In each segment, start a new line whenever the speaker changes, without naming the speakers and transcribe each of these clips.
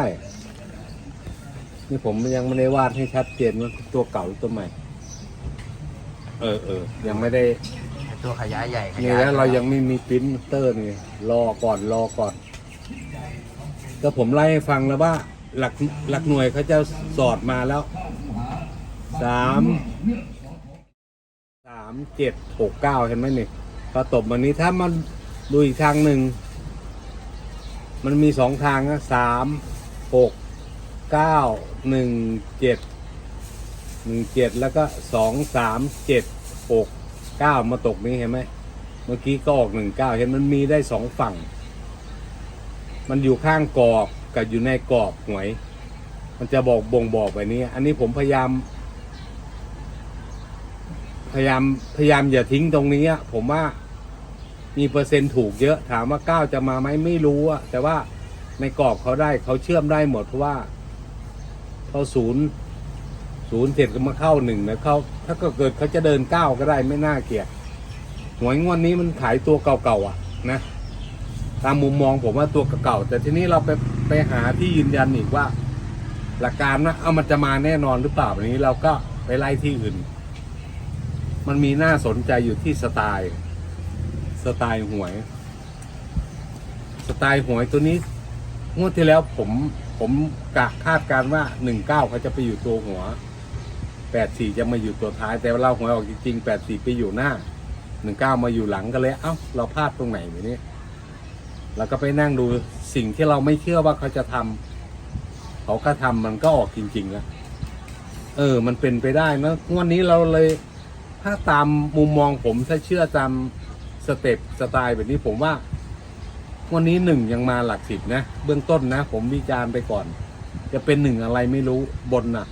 ใช่นี่ผมยังไม่ได้วาดให้ชัดเจนว่าตัวเก่าหรือตัวใหม่ เออเออยังไม่ได้
ตัวขยายใหญ่ข
นี่
ยาย
แล้วเรายังไม่มีปริ้นเตอร์นี่รอก่อนรอก่อนก็ผมไล่ให้ฟังแล้วว่า หลักหลักหน่วยเขาจะสอดมาแล้วสามสามเจ็ดหกเก้าเห็นไหมนี่พอตบมันนี้ถ้ามันดูอีกทางหนึ่ง มันมีสองทางนะสาม หกเก้าหนึ่งเจ็ดหนึ่งเจ็ดแล้วก็สองสามเจ็ดหกเก้ามาตกนี้เห็นไหมเมื่อกี้ก็ออกหนึ่งเก้าเห็นมันมีได้สองฝั่ง มันอยู่ข้างกรอบกับอยู่ในกรอบหวย มันจะบอกบ่งบอกแบบนี้ อันนี้ผมพยายาม พยายามพยายามอย่าทิ้งตรงนี้ผมว่ามีเปอร์เซ็นต์ถูกเยอะถามว่าเก้าจะมาไหมไม่รู้อะแต่ว่า ในกรอบเขาได้เขาเชื่อมได้หมดเพราะว่าเขาศูนย์ศูนย์เสร็จก็มาเข้าหนึ่งนะเขาถ้าก็เกิดเขาจะเดินเก้าก็ได้ไม่น่าเกลียดหวยงวดนี้มันขายตัวเก่าๆอะ นะตามมุมมองผมว่าตัวเก่าๆแต่ทีนี้เราไปไปหาที่ยืนยันอีกว่า หลักการนะเอามันจะมาแน่นอนหรือเปล่าแบบนี้เราก็ไปไล่ที่อื่น มันมีน่าสนใจอยู่ที่สไตล์ สไตล์หวย สไตล์หวยตัวนี้ งวดที่แล้วผมผมกะคาดการณ์ว่าหนึ่งเก้าเขาจะไปอยู่ตัวหัวแปดสี่จะมาอยู่ตัวท้าย แต่เราหวยออกจริงๆแปดสี่ไปอยู่หน้าหนึ่งเก้ามาอยู่หลังก็เลยเอ้าเราพลาดตรงไหนวะเนี่ยเราก็ไปนั่งดูสิ่งที่เราไม่เชื่อว่าเขาจะทำเขาก็ทำมันก็ออกจริงๆแล้วเออ มันเป็นไปได้นะงวดนี้เราเลย ถ้าตามมุมมองผมถ้าเชื่อตามสเต็ปสไตล์แบบนี้ผมว่า วันนี้หนึ่งยังมาหลักสิบนะ เบื้องต้นนะ ผมวิจารณ์ไปก่อน จะเป็นหนึ่งอะไรไม่รู้บนน่ะ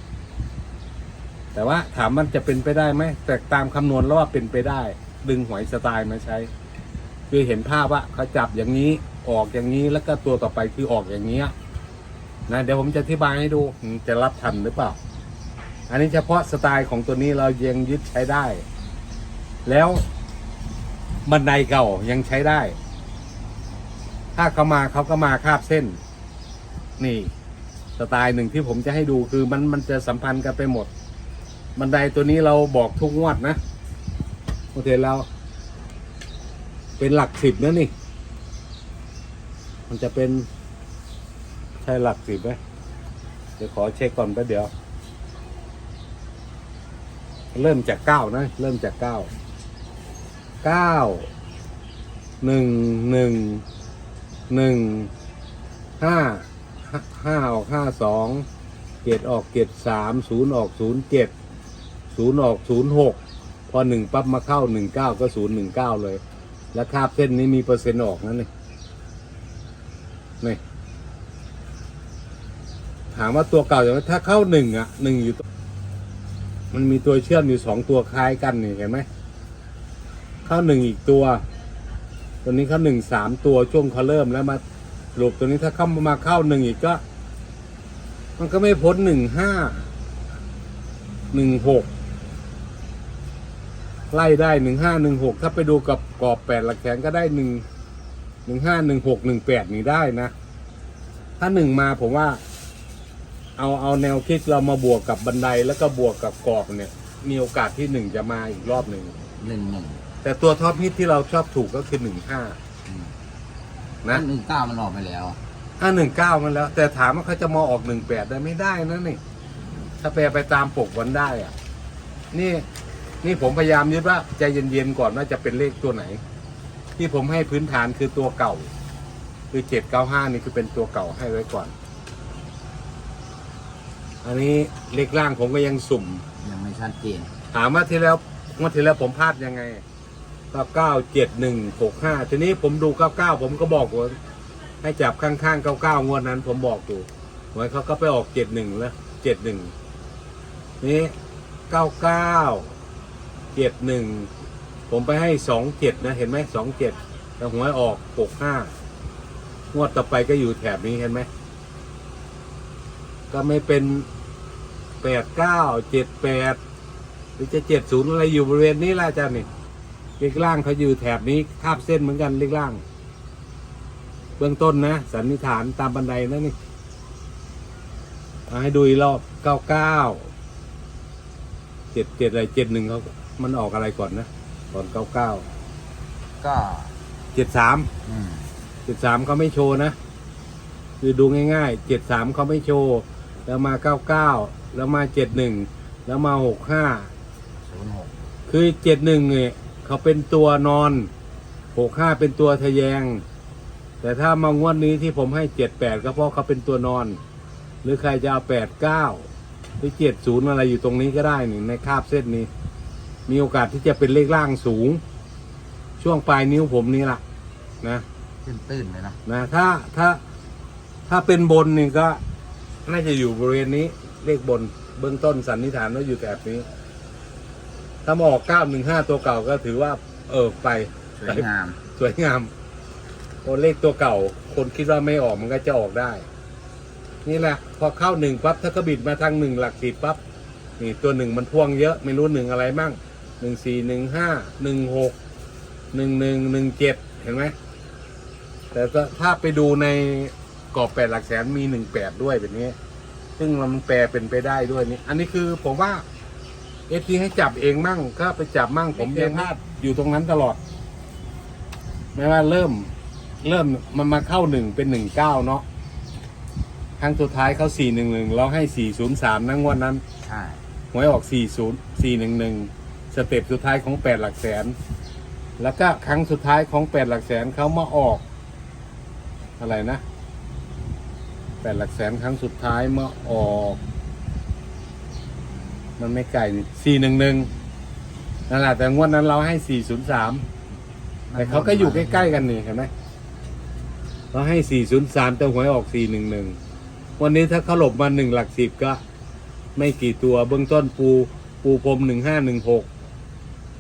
แต่ว่าถามมันจะเป็นไปได้ไหมแต่ตามคำนวณแล้วว่าเป็นไปได้ ดึงหวยสไตล์มาใช้ คือเห็นภาพว่าเขาจับอย่างนี้ออกอย่างนี้แล้วก็ตัวต่อไปคือออกอย่างเนี้ยนะเดี๋ยวผมจะอธิบายให้ดูจะรับทันหรือเปล่า อันนี้เฉพาะสไตล์ของตัวนี้เรายังยึดใช้ได้ แล้วบันไดเก่ายังใช้ได้ ถ้าเขามาเขาก็มาคาบเส้น นี่สไตล์หนึ่งที่ผมจะให้ดูคือมันมันจะสัมพันธ์กันไปหมด บันไดตัวนี้เราบอกทุกงวดนะโอเคเราเป็นหลักสิบนะนี่ มันจะเป็นใช่หลักสิบไหมเดี๋ยวขอเช็คก่อนแป๊บเดียว เริ่มจากเก้านะ เริ่มจากเก้าเก้าหนึ่งหนึ่ง หนึ่งห้าห้าออกห้าสองเกตออกเกตสามศูนย์ออกศูนย์เจ็ดศูนย์ออกศูนย์หกพอหนึ่งปั๊บมาเข้าหนึ่งเก้าก็ศูนย์หนึ่งเก้าเลย แล้วคาบเส้นนี้มีเปอร์เซ็นต์ออกนั่นนี่นี่ถามว่าตัวเก่าอย่างไรถ้าเข้าหนึ่งอะหนึ่งอยู่ มันมีตัวเชื่อมอยู่สองตัวคล้ายกันนี่เห็นไหมเข้าหนึ่งอีกตัว ตัวนี้เขาหนึ่งสามตัวช่วงเขาเริ่มแล้วมาหลบตัวนี้ถ้าเข้ามาเข้าหนึ่งอีกก็ มันก็ไม่พ้นหนึ่งห้าหนึ่งหกไล่ได้หนึ่งห้าหนึ่งหกถ้าไปดูกับกรอบแปดหลักแขนก็ได้หนึ่งหนึ่งห้าหนึ่งหกหนึ่งแปดนี่ได้นะ ถ้าหนึ่งมาผมว่า เอาเอาแนวคิดเรามาบวกกับบันไดแล้วก็บวกกับกรอบเนี่ย มีโอกาสที่หนึ่งจะมาอีกรอบหนึ่ง
หนึ่งหนึ่ง
แต่ตัวท็อปฮิตที่เราชอบถูกก็คือหนึ่งห้า
นะ
นะ
หนึ่งเก้ามันออกไปแล้ว
ถ้าหนึ่งเก้ามันแล้ว แต่ถามว่าเขาจะมาออกหนึ่งแปดได้ไม่ได้นะนี่ ถ้าแปลไปตามปกวันได้อะนี่ นี่ผมพยายามยึดว่าใจเย็นๆก่อนว่าจะเป็นเลขตัวไหน ที่ผมให้พื้นฐานคือตัวเก่า คือเจ็ดเก้าห้านี่คือเป็นตัวเก่าให้ไว้ก่อน อันนี้เลขล่างผมก็ยังสุ่ม
ยังไม่ชัดเจน
ถามว่าที่แล้วงวดที่แล้วผมพลาดยังไง ก็เก้าเจ็ดหนึ่งหกห้าทีนี้ผมดูเก้าเก้าผมก็บอกว่าให้จับข้างๆเก้าเก้างวดนั้น ผมบอกอยู่หวยเขาก็ไปออกเจ็ดหนึ่งแล้วเจ็ดหนึ่งนี่เก้าเก้าเจ็ดหนึ่งผมไปให้สองเจ็ดนะ เห็นไหมสองเจ็ดแต่หวยออกหกห้างวดต่อไปก็อยู่แถบนี้เห็นไหมก็ไม่เป็นแปดเก้าเจ็ดแปดหรือจะเจ็ดศูนย์อะไรอยู่บริเวณนี้แหละอาจารย์นี่ เลขล่างเขาอยู่แถบนี้คาบเส้นเหมือนกันเลขล่าง เบื้องต้นนะสันนิษฐานตามบันไดนะนี่เอาให้ดูอีกรอบเก้าเก้าเจ็ดเจ็ดอะไรเจ็ดหนึ่งเขามันออกอะไรก่อนนะก่อนเก้าเก้า
ก็
เจ็ดสาม
อืม
เจ็ดสามเขาไม่โชว์นะคือดูง่ายๆเจ็ดสามเขาไม่โชว์ แล้วมาเก้าเก้าแล้วมาเจ็ดหนึ่งแล้วมาหกห้า
ศูนย์หก
คือเจ็ดหนึ่งเนี่ย เขาเป็นตัวนอนหกห้าเป็นตัวทะแยง แต่ถ้ามางวดนี้ที่ผมให้เจ็ดแปดก็เพราะเขาเป็นตัวนอน หรือใครจะเอาแปดเก้าหรือเจ็ดศูนย์อะไรอยู่ตรงนี้ก็ได้นี่ในคาบเส้นนี้ มีโอกาสที่จะเป็นเลขล่างสูง ช่วงปลายนิ้วผมนี้ล่ะนะ
ตื้นๆเลยนะ
นะถ้าถ้าถ้าเป็นบนนี่ก็ น่าจะอยู่บริเวณนี้เลขบนเบื้องต้นสันนิษฐานว่าอยู่แถบนี้ ถ้ามาออกเก้าหนึ่งห้าตัวเก่าก็ถือว่า เออไป
สวยงาม
สวยงามโอเลขตัวเก่า คนคิดว่าไม่ออกมันก็จะออกได้ นี่แหละ พอเข้าหนึ่งปั๊บถ้าก็บิดมาทางหนึ่งหลักสิบปั๊บนี่ตัวหนึ่งมันพ่วงเยอะไม่รู้หนึ่งอะไรมั่งหนึ่งสี่หนึ่งห้าหนึ่งหกหนึ่งหนึ่งหนึ่งเจ็ดเห็นไหมแต่ก็ถ้าไปดูในกรอบแปดหลักแสนมีหนึ่งแปดด้วยแบบนี้ ซึ่งมันแปลเป็นไปได้ด้วยนี่อันนี้คือผมว่า เอฟซีให้จับเองมั่งก็ไปจับมั่งผมยังพลาดอยู่ตรงนั้นตลอด ไม่ว่าเริ่ม เริ่มมันมาเข้าหนึ่งเป็นหนึ่งเก้าเนาะครั้งสุดท้ายเข้าสี่หนึ่งหนึ่งเราให้สี่ศูนย์สามนั่งวันนั้น
ใช่
หวยออก40 411สเต็ปสุดท้ายของ8หลักแสน แล้วก็ครั้งสุดท้ายของ8หลักแสนเขามาออก อะไรนะ8หลักแสนครั้งสุดท้ายมาออก มันไม่ไกลนี่411นั่นแหละแต่งวดนั้นเราให้403แต่เขาก็อยู่ใกล้ๆกันนี่เห็นไหมเราให้403แต่หวยออก411วันนี้ถ้าเขาหลบมาหนึ่งหลักสิบก็ ไม่กี่ตัวเบื้องต้นปูปูพรมหนึ่งห้าหนึ่งหก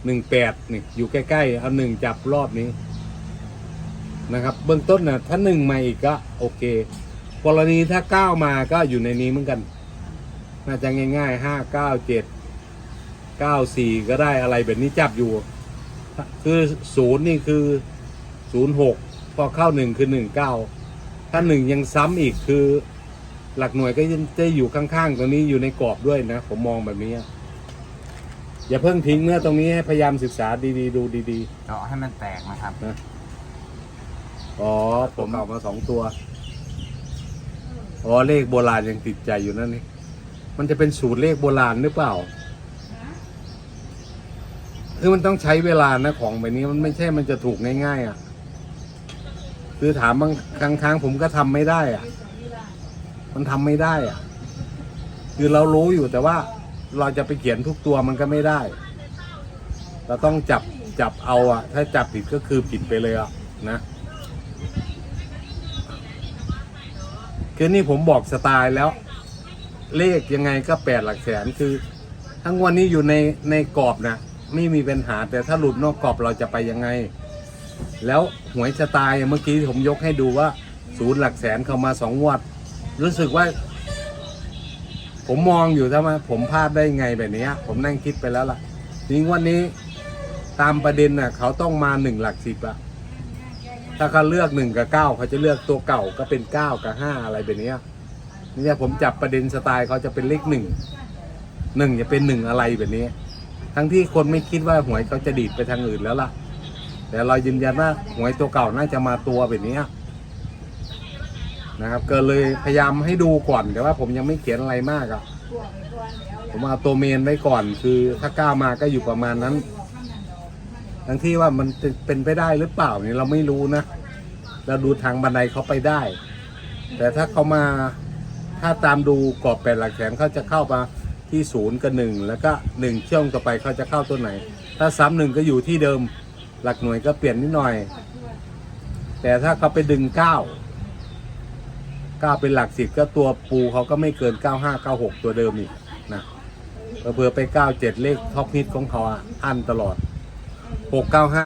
หนึ่งแปดนี่อยู่ใกล้ๆเอาหนึ่งจับรอบนี้นะครับ เบื้องต้นนะถ้าหนึ่งมาอีกก็ โอเค กรณีถ้าเก้ามาก็อยู่ในนี้เหมือนกัน น่าจะง่ายๆห้าเก้าเจ็ดเก้าสี่ก็ได้อะไรแบบนี้จับอยู่ คือศูนย์นี่คือศูนย์หกพอเข้าหนึ่งคือหนึ่งเก้าถ้าหนึ่งยังซ้ำอีกคือหลักหน่วยก็จะอยู่ข้างๆตรงนี้อยู่ในกรอบด้วยนะ ผมมองแบบนี้อะอย่าเพิ่งทิ้งเนื้อตรงนี้ให้พยายามศึกษาดีๆ ดูดี
เจาะให้มันแตกนะครับ
ๆอ๋อผมเอามาสองตัว อ๋อเลขโบราณยังติดใจอยู่นั่นนี่ มันจะเป็นสูตรเลขโบราณหรือเปล่า คือมันต้องใช้เวลานะของแบบนี้มันไม่ใช่มันจะถูกง่ายๆ อะ คือถามบางครั้งครั้งผมก็ทำไม่ได้ อะ มันทำไม่ได้ อะ คือเรารู้อยู่แต่ว่าเราจะไปเขียนทุกตัวมันก็ไม่ได้ เราต้องจับจับเอาอะ ถ้าจับผิดก็คือผิดไปเลยอะนะคือนี่ผมบอกสไตล์แล้ว เลขยังไงก็แปดหลักแสนคือ ทั้งวันนี้อยู่ในในกรอบนะไม่มีปัญหาแต่ถ้าหลุดนอกกรอบเราจะไปยังไง แล้วหวยสไตล์เมื่อกี้ผมยกให้ดูว่าศูนย์หลักแสนเข้ามาสองงวด รู้สึกว่า ผมมองอยู่ถ้ามผมพลาดได้ไงแบบนี้ผมนั่งคิดไปแล้วล่ะนี่วันนี้ตามประเด็นน่ะ เขาต้องมาหนึ่งหลักสิบอะถ้าเขาเลือกหนึ่งกับเก้าเขาจะเลือกตัวเก่าก็เป็นเก้ากับห้าอะไรแบบนี้ เนี่ยผมจับประเด็นสไตล์เขาจะเป็นเลขหนึ่งหนึ่งจะเป็นหนึ่งอะไรแบบนี้ ทั้งที่คนไม่คิดว่าหวยเขาจะดีดไปทางอื่นแล้วล่ะ แต่เรายืนยันว่าหวยตัวเก่าน่าจะมาตัวแบบนี้นะครับก็เลยพยายามให้ดูก่อนแต่ว่าผมยังไม่เขียนอะไรมากอะ่ะผมเอาตัวเมนไว้ก่อน คือถ้าก้าวมาก็อยู่ประมาณนั้น ทั้งที่ว่ามันเป็นไปได้หรือเปล่านี่เราไม่รู้นะเราดูทางบันไดเขาไปได้ แต่ถ้าเขามา ถ้าตามดูกรอบแปดหลักแสนเขาจะเข้ามาที่ศูนย์กับหนึ่งแล้วก็หนึ่งช่วงต่อไปเขาจะเข้าตัวไหน ถ้าซ้ำหนึ่งก็อยู่ที่เดิมหลักหน่วยก็เปลี่ยนนิดหน่อย แต่ถ้าเขาไปดึงเก้าเก้าเป็นหลักสิบก็ตัวปูเขาก็ไม่เกินเก้าห้าเก้าหกตัวเดิมอีกนะเผื่อไปเก้าเจ็ดเลขท็อปฮิตของเขาอะอันตลอดหกเก้าห้า